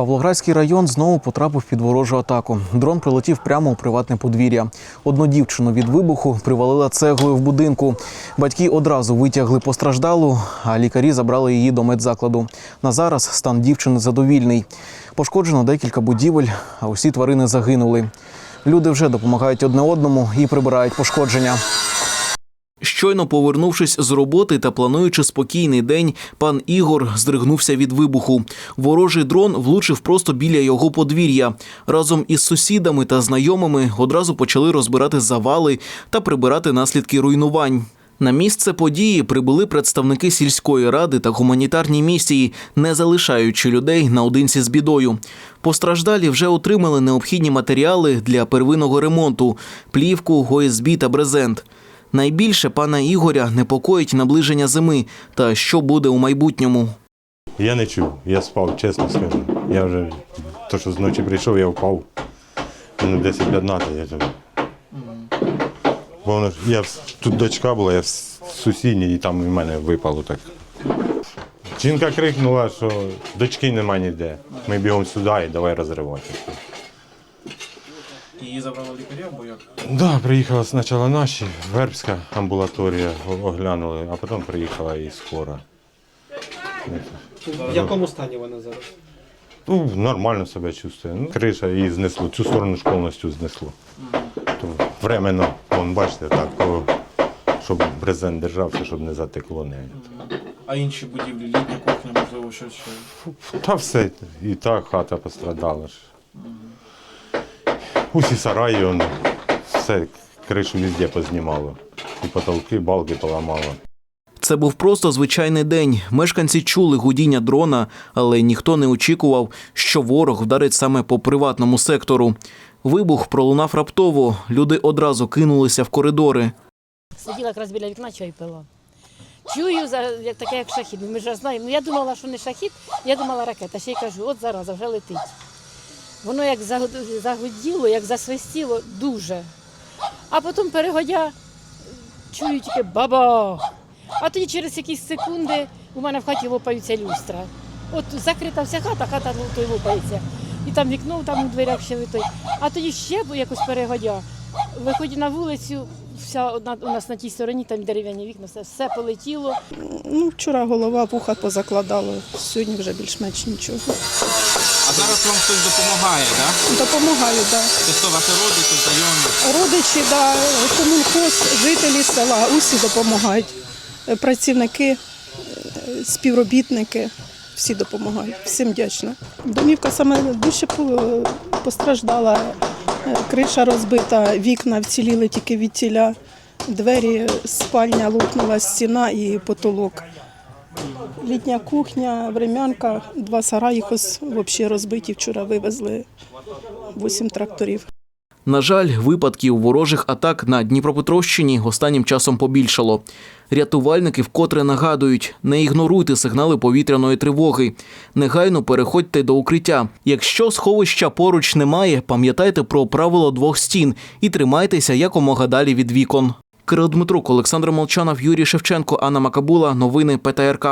Павлоградський район знову потрапив під ворожу атаку. Дрон прилетів прямо у приватне подвір'я. Одну дівчину від вибуху привалила цеглою в будинку. Батьки одразу витягли постраждалу, а лікарі забрали її до медзакладу. На зараз стан дівчини задовільний. Пошкоджено декілька будівель, а усі тварини загинули. Люди вже допомагають одне одному і прибирають пошкодження. Щойно повернувшись з роботи та плануючи спокійний день, пан Ігор здригнувся від вибуху. Ворожий дрон влучив просто біля його подвір'я. Разом із сусідами та знайомими одразу почали розбирати завали та прибирати наслідки руйнувань. На місце події прибули представники сільської ради та гуманітарні місії, не залишаючи людей наодинці з бідою. Постраждалі вже отримали необхідні матеріали для первинного ремонту: плівку, ОСБ та брезент. Найбільше пана Ігоря непокоїть наближення зими та що буде у майбутньому. Я не чув, я спав, чесно скажу. Я вже то, що зночі прийшов, я впав. Минут 10-15 я там. Бо я тут дочка була, я сусідній, і там в мене випало так. Жінка крикнула, що дочки нема ніде. Ми бігом сюди і давай розривати. Її забрали лікарі або як? Да, приїхала спочатку наші, Вербська амбулаторія оглянули, а потім приїхала і скора. В якому стані вона зараз? Ну, нормально себе чувствує. Ну, криша її знесло, цю сторону ж повністю знесло. То временно, вон, бачите, так, о, щоб брезент держався, щоб не затекло нею. А інші будівлі, літня кухня, можливо, щось ще. Та все, і та хата пострадала ж. Усі сараї, он, все, кришу везде познімало. І потолки, балки поламало. Це був просто звичайний день. Мешканці чули гудіння дрона, але ніхто не очікував, що ворог вдарить саме по приватному сектору. Вибух пролунав раптово. Люди одразу кинулися в коридори. Сиділа якраз біля вікна, чай пила. Чую, за- як таке, як шахід. Ми ж знаємо. Ну, я думала, що не шахід, я думала ракета. Ще й кажу, от зараз вже летить. Воно як загуділо, як засвистіло, дуже. А потім перегодя, чую тільки бабах. А тоді через якісь секунди у мене в хаті лопаються люстра. От закрита вся хата, хата ну, той лопається. І там вікно там у дверях ще витой. А тоді ще якось перегодя. Виходить на вулицю, вся одна у нас на тій стороні, там дерев'яні вікна, все, все полетіло. Ну, вчора голова вуха позакладало, сьогодні вже більш-менш нічого. А зараз вам хтось допомагає, так? Допомагаю, так. Це хто ваші родичі, знайомі? Родичі, да, комунхоз, жителі села, усі допомагають. Е, Працівники, е, співробітники, всі допомагають. Всім вдячна. Домівка саме більше постраждала. Е, Криша розбита, вікна вціліли тільки від тіля, двері, спальня лопнула, стіна і потолок. Літня кухня, времянка, два сараї взагалі розбиті. Вчора вивезли вісім тракторів. На жаль, випадків ворожих атак на Дніпропетровщині останнім часом побільшало. Рятувальники вкотре нагадують: не ігноруйте сигнали повітряної тривоги. Негайно переходьте до укриття. Якщо сховища поруч немає, пам'ятайте про правило двох стін і тримайтеся якомога далі від вікон. Кирил Дмитрук, Олександр Молчанов, Юрій Шевченко, Анна Макабула. Новини ПТРК.